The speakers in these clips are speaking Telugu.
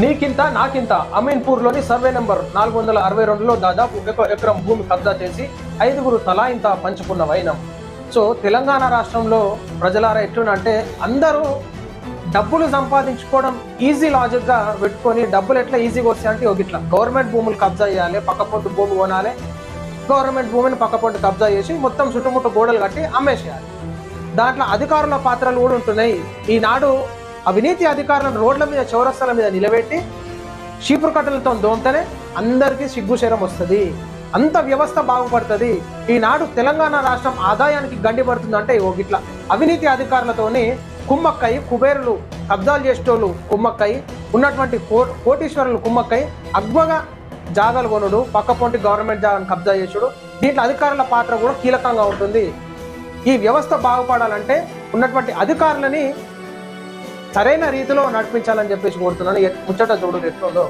నీకింత నాకింత. అమీన్పూర్లోని సర్వే నెంబర్ నాలుగు వందల అరవై రెండులో దాదాపు ఒక ఎకరం భూమి కబ్జా చేసి ఐదుగురు తలా ఇంత పంచుకున్న వైనం. సో తెలంగాణ రాష్ట్రంలో ప్రజలారా ఎట్లునంటే అందరూ డబ్బులు సంపాదించుకోవడం ఈజీ లాజిక్గా పెట్టుకొని డబ్బులు ఎట్లా ఈజీగా వస్తాయంటే ఒక ఇట్లా గవర్నమెంట్ భూములు కబ్జా చేయాలి పక్కపొట్టు భూమి కొనాలి గవర్నమెంట్ భూమిని పక్కపొట్టు కబ్జా చేసి మొత్తం చుట్టుముట్టు గోడలు కట్టి అమ్మేసేయాలి. దాంట్లో అధికారుల పాత్రలు కూడా ఉంటున్నాయి. ఈనాడు అవినీతి అధికారులను రోడ్ల మీద చౌరస్తాల మీద నిలబెట్టి చీపురు కట్టలతో దోమతేనే అందరికీ సిగ్గుశరం వస్తుంది. అంత వ్యవస్థ బాగుపడుతుంది. ఈనాడు తెలంగాణ రాష్ట్రం ఆదాయానికి గండి పడుతుందంటే ఓ గిట్ల. అవినీతి అధికారులతోని కుమ్మక్కై కుబేరులు కబ్జాలు చేసేటోళ్ళు కుమ్మక్కై ఉన్నటువంటి కో కోటీశ్వరులు కుమ్మక్కై అగ్వగా జాగాలు కొనుడు పక్కపొంటి గవర్నమెంట్ జాగాను కబ్జా చేసుడు దీంట్లో అధికారుల పాత్ర కూడా కీలకంగా ఉంటుంది. ఈ వ్యవస్థ బాగుపడాలంటే ఉన్నటువంటి అధికారులని సరైన రీతిలో నడిపించాలని చెప్పేసి కోరుతున్నాను. ముచ్చట చూడు ఎట్లుందో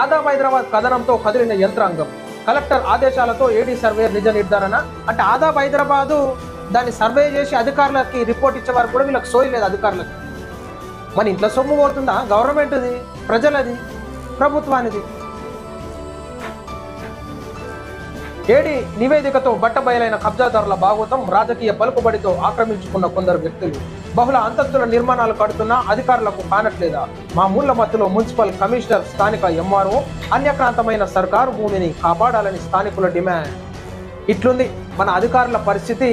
ఆదాబ్ హైదరాబాద్ కథనంతో కదిలిన యంత్రాంగం. కలెక్టర్ ఆదేశాలతో ఏడీ సర్వే నిజ నిర్ధారణ. అంటే ఆదాబ్ హైదరాబాదు దాన్ని సర్వే చేసి అధికారులకి రిపోర్ట్ ఇచ్చేవారు కూడా వీళ్ళకి సోయి లేదు అధికారులకి. మన ఇంట్లో సొమ్ము పోతుందా? గవర్నమెంట్ది? ప్రజలది? ప్రభుత్వానిది? ఏడి నివేదికతో బట్టబయలైన కబ్జాదారుల భాగవతం రాజకీయ పలుకుబడితో ఆక్రమించుకున్న కొందరు వ్యక్తులు. బహుళ అంతస్తుల నిర్మాణాలు కడుతున్నా అధికారులకు కానట్లేదా? మా మూల మధ్యలో మున్సిపల్ కమిషనర్ స్థానిక ఎంఆర్ఓ అన్యప్రాంతమైన సర్కారు భూమిని కాపాడాలని స్థానికుల డిమాండ్. ఇట్లుంది మన అధికారుల పరిస్థితి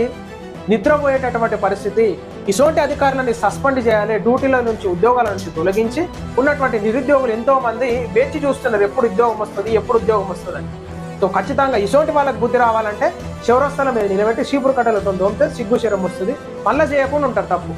నిద్రపోయేటటువంటి పరిస్థితి. ఇటువంటి అధికారులని సస్పెండ్ చేయాలి డ్యూటీల నుంచి ఉద్యోగాల నుంచి తొలగించి ఉన్నటువంటి నిరుద్యోగులు ఎంతో మంది వేచి చూస్తున్నారు ఎప్పుడు ఉద్యోగం వస్తుంది ఎప్పుడు ఉద్యోగం వస్తుందని. సో ఖచ్చితంగా ఇటువంటి వాళ్ళకి బుద్ధి రావాలంటే శివరస్థల మీద నిలబెట్టి చీపురు కట్టలతో దోమితే సిగ్గు శరం వస్తుంది మళ్ళీ చేయకుండా ఉంటారు తప్పు.